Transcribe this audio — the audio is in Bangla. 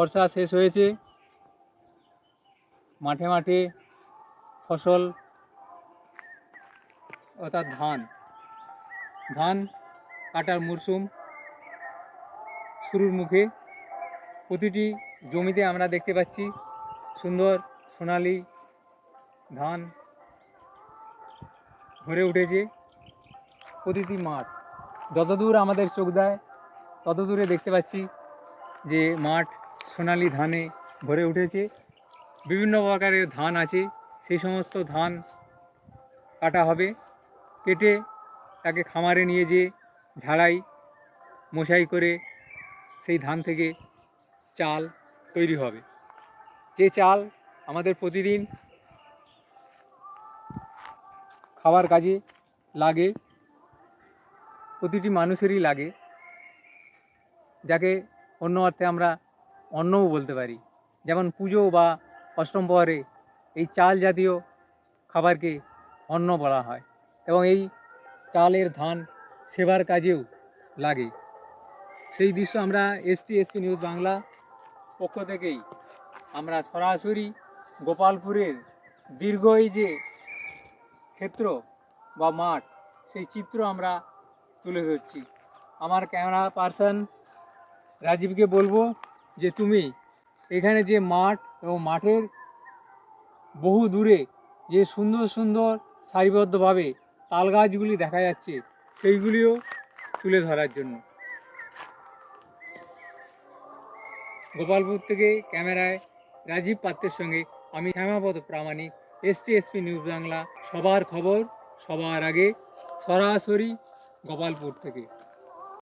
বর্ষা শেষ হয়েছে। মাঠে মাঠে ফসল, অর্থাৎ ধান। ধান কাটার মরশুম শুরুর মুখে প্রতিটি জমিতে আমরা দেখতে পাচ্ছি সুন্দর সোনালি ধান ভরে উঠেছে প্রতিটি মাঠ। যতদূর আমাদের চোখ দেয় তত দূরে দেখতে পাচ্ছি যে মাঠ সোনালি ধানে ভরে উঠেছে। বিভিন্ন প্রকারের ধান আছে, সেই সমস্ত ধান কাটা হবে। কেটে তাকে খামারে নিয়ে যেয়ে ঝাড়াই, মশাই করে সেই ধান থেকে চাল তৈরি হবে। যে চাল আমাদের প্রতিদিন খাবার কাজে লাগে, প্রতিটি মানুষেরই লাগে। যাকে অন্য অর্থে আমরা অন্নও বলতে পারি। যেমন পুজো বা অষ্টম প্রহরে এই চাল জাতীয় খাবারকে অন্ন বলা হয় এবং এই চালের ধান সেবার কাজেও লাগে। সেই দৃশ্য আমরা এসটি এসপি নিউজ বাংলা পক্ষ থেকেই আমরা সরাসরি গোপালপুরের দীর্ঘ এই যে ক্ষেত্র বা মাঠ, সেই চিত্র আমরা তুলে ধরছি। আমার ক্যামেরা পার্সন রাজীবকে বলব যে তুমি এখানে যে মাঠ এবং মাঠের বহু দূরে যে সুন্দর সুন্দর সারিবদ্ধভাবে তাল গাছগুলি দেখা যাচ্ছে, সেইগুলিও তুলে ধরার জন্য। গোপালপুর থেকে ক্যামেরায় রাজীব পাত্রের সঙ্গে আমি Shyamapada Pramanik, ST SP news Bangla, সবার খবর সবার আগে, সরাসরি গোপালপুর থেকে।